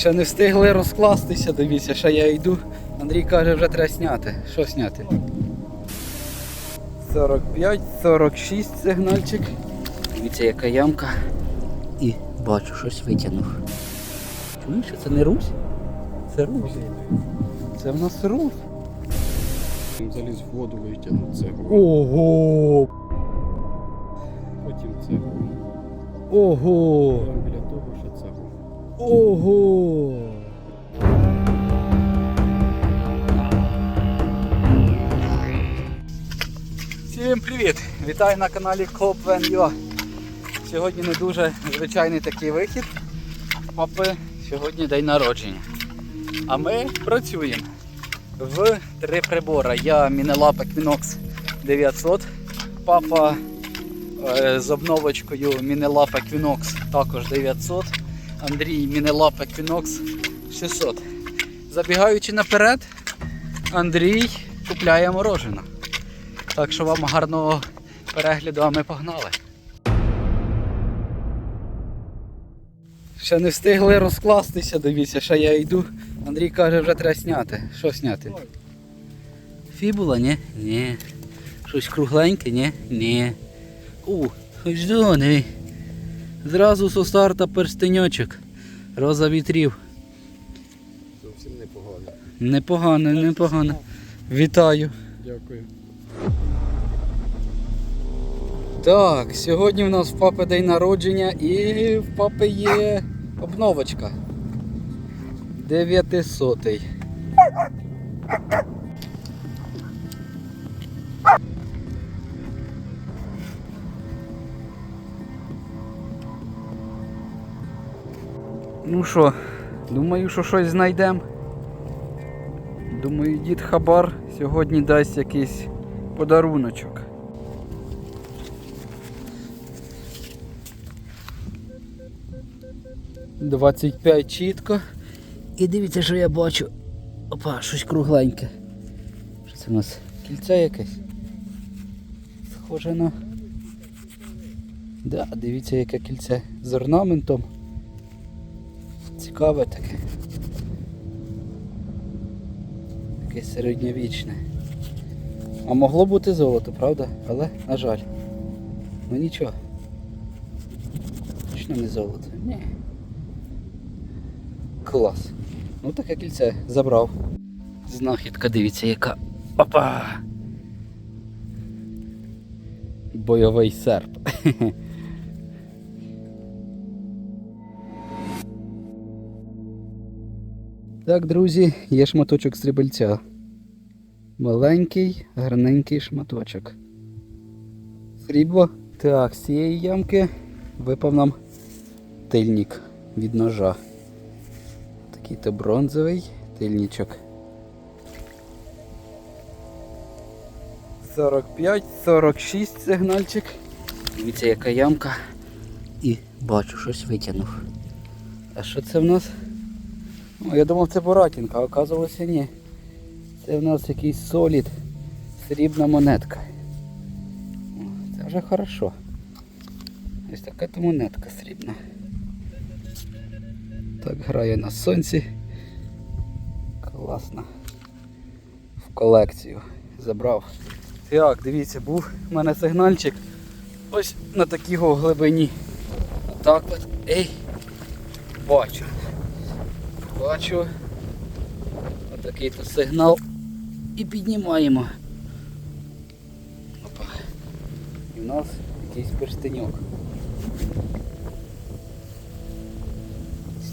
Ще не встигли розкластися, дивіться, ще я йду. Андрій каже, вже треба зняти. Що зняти? 45, 46 сигнальчик. Дивіться, яка ямка. І бачу, щось витягнув. Чуєш, що це не Русь? Це Русь. Це в нас Русь. Заліз в воду, витягнув цеглу. Ого! Потім цеглу. Ого! Ого! Всім привіт! Вітаю на каналі CopVenUA. Сьогодні не дуже звичайний такий вихід. Папи сьогодні день народження. А ми працюємо в три прибора. Я Мінелап Equinox 900. Папа е, з обновочкою Мінелап Equinox також 900. Андрій Мінелап Equinox 600. Забігаючи наперед, Андрій купляє морожено. Так що вам гарного перегляду, а ми погнали. Ще не встигли розкластися, дивіться, ще я йду. Андрій каже, вже треба зняти. Що зняти? Фібула, ні? Ні. Щось кругленьке, ні? Ні. У, ось до, диви. Зразу со старта перстеньочок. Роза вітрів. Зовсім непогано. Непогано, непогано. Вітаю. Дякую. Так, сьогодні в нас в папи день народження і в папи є обновочка. 900. Ну що, думаю, що щось знайдемо. Думаю, дід Хабар сьогодні дасть якийсь подаруночок. Двадцять п'ять чітко. І дивіться, що я бачу. Опа, щось кругленьке. Що це у нас? Кільце якесь? Схоже на. Да, дивіться яке кільце з орнаментом. Цікаве таке. Таке середньовічне. А могло бути золото, правда? Але, на жаль. Ну нічого. Точно не золото. Ні. Клас. Ну таке кільце забрав. Знахідка, дивіться, яка. Опа! Бойовий серп. Так, друзі, є шматочок стрибальця. Маленький, гарненький шматочок. Срібло. Так, з цієї ямки випав нам тильник від ножа. Такий то бронзовий тильничок. 45-46 сигнальчик. Дивіться, яка ямка. І бачу, щось витягнув. А що це в нас? Ну, я думав це буратінка, а оказувалося ні. Це в нас якийсь солід, срібна монетка. Це вже хорошо. Ось така то монетка срібна. Так грає на сонці. Класно. В колекцію забрав. Так, дивіться, був у мене сигнальчик ось на такій глибині. Отак от. Ей! Бачу. Бачу. Отакий то сигнал. І піднімаємо. Опа. І в нас якийсь перстеньок.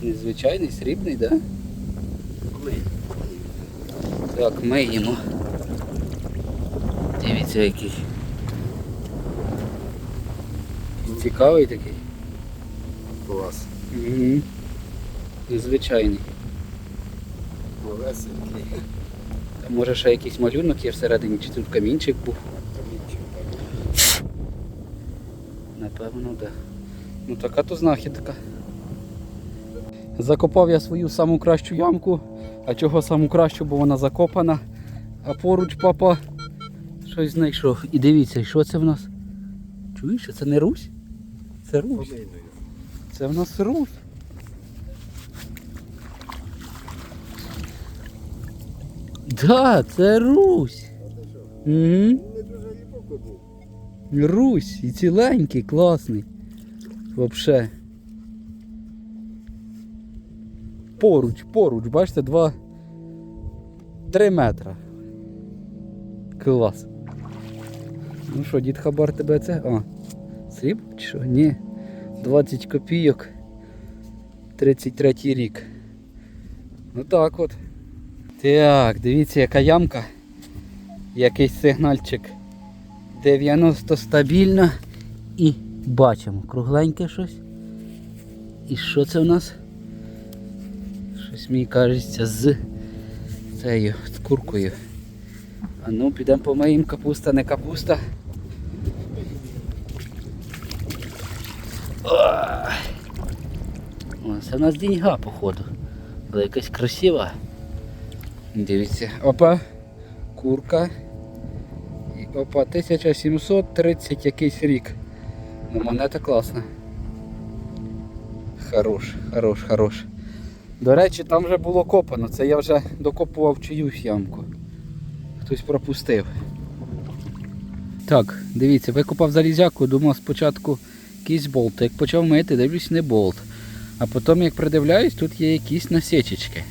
Незвичайний, срібний, так? Да? Так, миємо. Дивіться який. Цікавий такий. Клас. Угу. Незвичайний. Малесенький. Може ще якийсь малюнок є всередині, чи тут камінчик був. Камінчик так. Напевно, так. Да. Ну така то знахідка. Закопав я свою саму кращу ямку. А чого саму кращу, бо вона закопана. А поруч папа щось знайшов. І дивіться, що це в нас? Чуєш, це не Русь? Це Русь. Це в нас Русь. Да, це Русь. Угу. Русь і ціленький, класний. Вообще. Поруч, поруч, бачите, два. Три метра. Клас. Ну що, дід Хабар тебе це? А, сріб чи що? Ні. 20 копійок. 33 рік. Ну так от. Так, дивіться, яка ямка. Якийсь сигнальчик. 90 стабільно. І бачимо кругленьке щось. І що це в нас? Щось мені кажеться з цією, з куркою. А ну, підемо помиємо капуста, не капуста. О, це у нас деньга, походу. Але якась красива. Дивіться. Опа. Курка. І опа, 1730 якийсь рік. Ну, монета класна. Хорош, хорош, хорош. До речі, там вже було копано. Це я вже докопував чиюсь ямку. Хтось пропустив. Так, дивіться, викопав залізяку, думав спочатку якийсь болт. Як почав мити, дивлюсь, не болт. А потім, як придивляюсь, тут є якісь насічечки.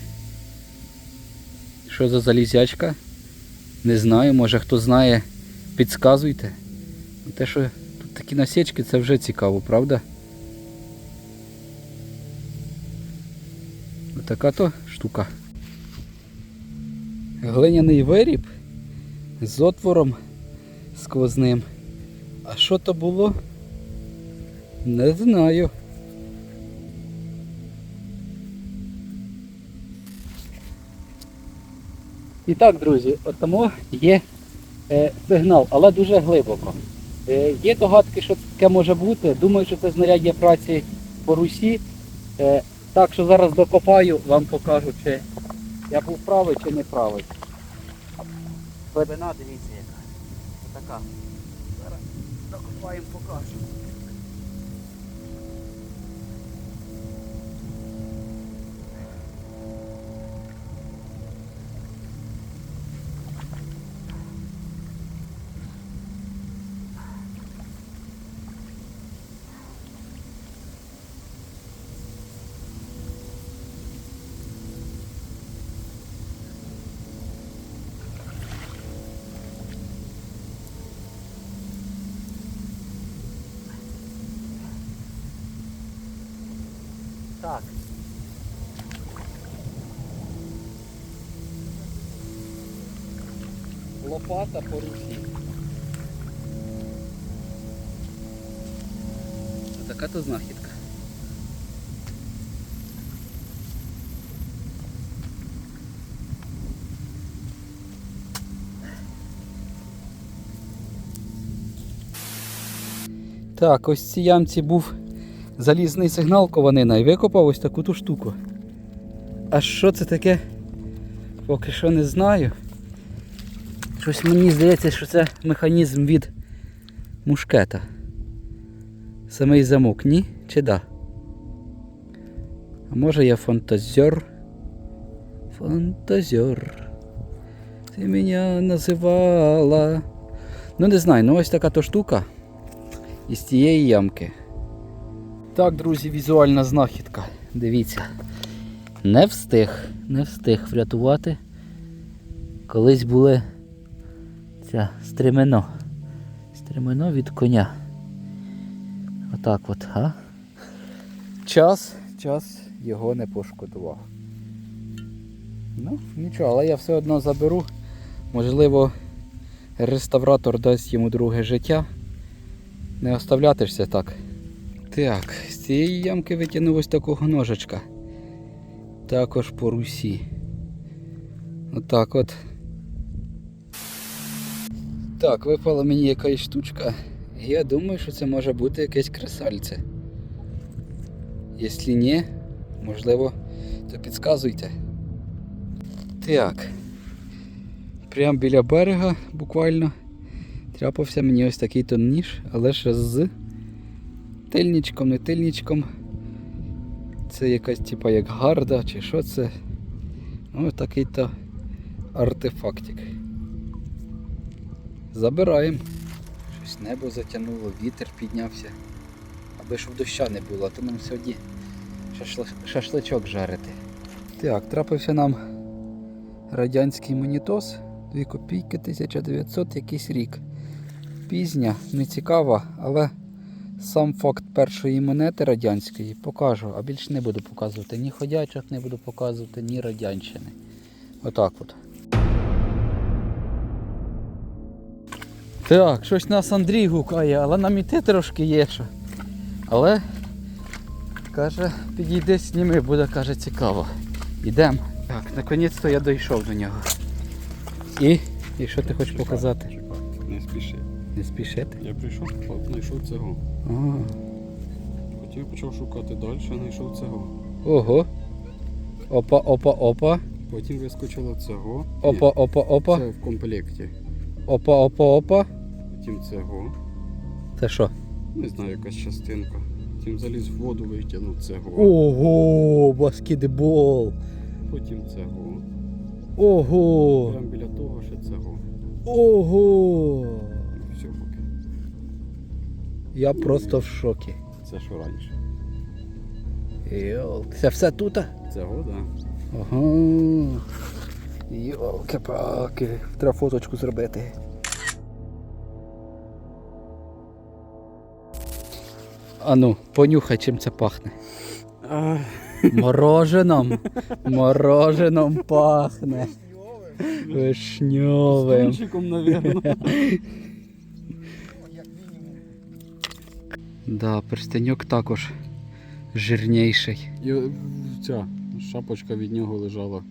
Що за залізячка? Не знаю, може хто знає, підказуйте. Те, що тут такі насічки, це вже цікаво, правда? Отака то штука. Глиняний виріб з отвором сквозним. А що то було? Не знаю. І так, друзі, от тому є е, сигнал, але дуже глибоко. Е, є догадки, що таке може бути. Думаю, що це знаряддя праці по Русі. Е, так що зараз докопаю, вам покажу, чи я був правий чи не правий. Глибина, дивіться яка. Отака. Зараз докопаємо, покажу. Так. Лопата по русі. Така то знахідка. Так, ось в цій ямці був залізний сигнал кованина і викопав ось таку ту штуку. А що це таке? Поки що не знаю. Щось мені здається, що це механізм від мушкета. Самий замок, ні? Чи да? А може я фантазер? Фантазер. Ти мене називала. Ну не знаю, ну ось така то штука із тієї ямки. Так, друзі, візуальна знахідка. Дивіться. Не встиг, не встиг врятувати. Колись були ця стремено. Стремено від коня. Отак от, а? Час, час його не пошкодував. Ну, нічого, але я все одно заберу. Можливо, реставратор дасть йому друге життя. Не оставляти це так. Так, з цієї ямки витягнув ось такого ножичка. Також по русі. Отак от. Так, випала мені якась штучка. Я думаю, що це може бути якесь кресальце. Якщо ні, можливо, то підказуйте. Так. Прямо біля берега буквально трапився мені ось такий то ніж, але ще з тильничком, не тильничком. Це якась типа як гарда чи що це. Ось такий то артефактик. Забираємо. Щось небо затягнуло, вітер піднявся. Аби щоб доща не було, то нам сьогодні шашла- шашличок жарити. Так, трапився нам радянський монітос. 2 копійки 1900 якийсь рік. Пізня, не цікава, але сам факт першої монети радянської покажу, а більше не буду показувати ні ходячок, не буду показувати, ні радянщини. Отак от. Так, щось нас Андрій гукає, але нам іти трошки є що. Але каже, підійди сніми, буде каже цікаво. Йдемо. Так, наконець-то я дійшов до нього. І? І що ти хочеш показати? Не спіши. Спішити? Я прийшов, знайшов цього. Ага. Потім почав шукати далі, знайшов цього. Ого. Опа, опа, опа. Потім вискочило цього. Опа-опа-опа. Це в комплекті. Опа, опа, опа. Потім цього. Це що? Не знаю, якась частинка. Потім заліз в воду, витягнув цього. Ого, баскетбол. Потім цього. Ого. Прямо біля того ще цього. Ого. Я просто в шокі. Це що раніше. Йолк. Це все тут? Цього, так. Да. Ага. Йолки-палки. Треба фоточку зробити. Ану, понюхай, чим це пахне. Мороженом. Мороженом пахне. Вишньовим. Стончиком, напевно. Да, перстеньок також жирніший. І е, ця шапочка від нього лежала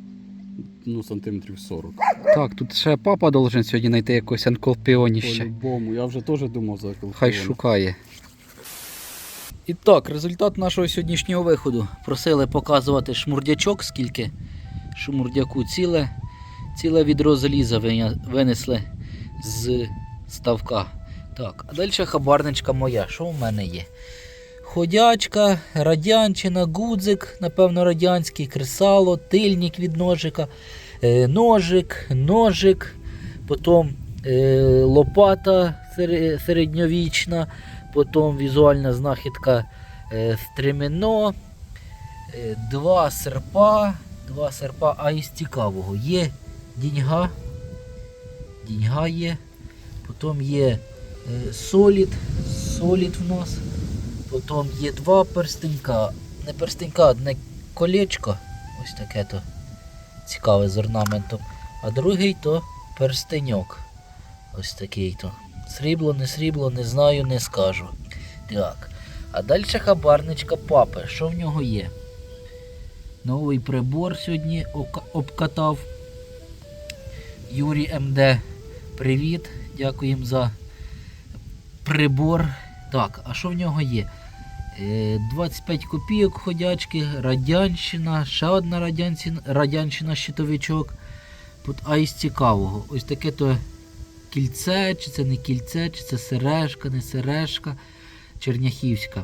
ну, сантиметрів 40. Так, тут ще папа должен сьогодні знайти якось анколпіоніще. По-любому. Я вже теж думав за колфон. Хай шукає. І так, результат нашого сьогоднішнього виходу. Просили показувати шмурдячок, скільки шмурдяку ціле. Ціле відро заліза винесли з ставка. Так, а далі хабарничка моя. Що в мене є? Ходячка, радянчина, гудзик, напевно, радянський, кресало, тильник від ножика, е, ножик, ножик, потім е, лопата середньовічна, потім візуальна знахідка е, стремено, два серпа, два серпа, а із цікавого є діньга, діньга є, потім є солід, солід в нас, потім є два перстенька, не перстенька, одне колечко, ось таке то цікаве з орнаментом, а другий то перстеньок. Ось такий то. Срібло, не срібло, не знаю, не скажу. Так. А далі хабарничка папи. Що в нього є? Новий прибор сьогодні обкатав. Юрій МД. Привіт. Дякуємо за прибор. Так, а що в нього є? Е, 25 копійок ходячки, радянщина, ще одна радянщина, щитовичок. А із цікавого, ось таке то кільце, чи це не кільце, чи це сережка, не сережка, черняхівська.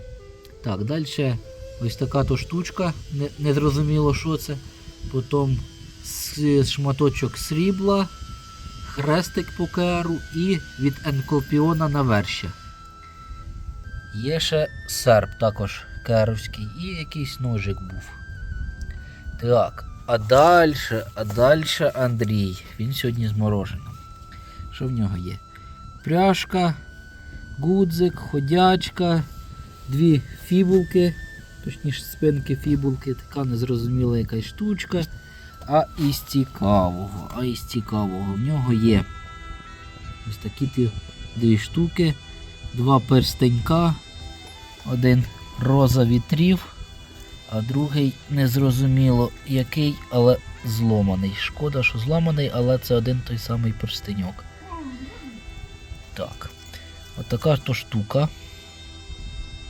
Так, далі ось така то штучка, не, не зрозуміло, що це. Потім шматочок срібла, хрестик по керу і від енколпіона на вершя. Є ще серп також керовський і якийсь ножик був. Так, а далі, а далі Андрій. Він сьогодні з мороженим. Що в нього є? Пряжка, гудзик, ходячка, дві фібулки, точніше спинки фібулки, така незрозуміла якась штучка. А із цікавого, а із цікавого в нього є ось такі дві штуки, два перстенька, один роза вітрів, а другий незрозуміло який, але зломаний. Шкода, що зламаний, але це один той самий перстеньок. Так. От така то штука.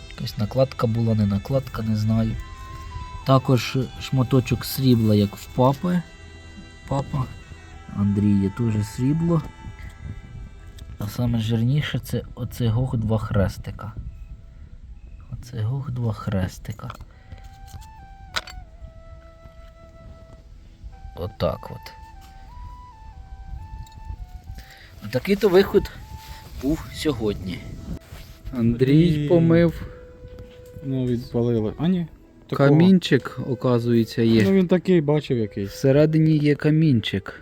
Якась накладка була, не накладка, не знаю. Також шматочок срібла, як в папи. Папа. Андрія теж срібло. А саме жирніше це оцего два хрестика. Оцего два хрестика. Отак от. Такий то виход був сьогодні. Андрій Андрій помив Ну, відпалили. А ні. Такого. камінчик, оказується, Ну є. він такий бачив якийсь. Всередині є камінчик.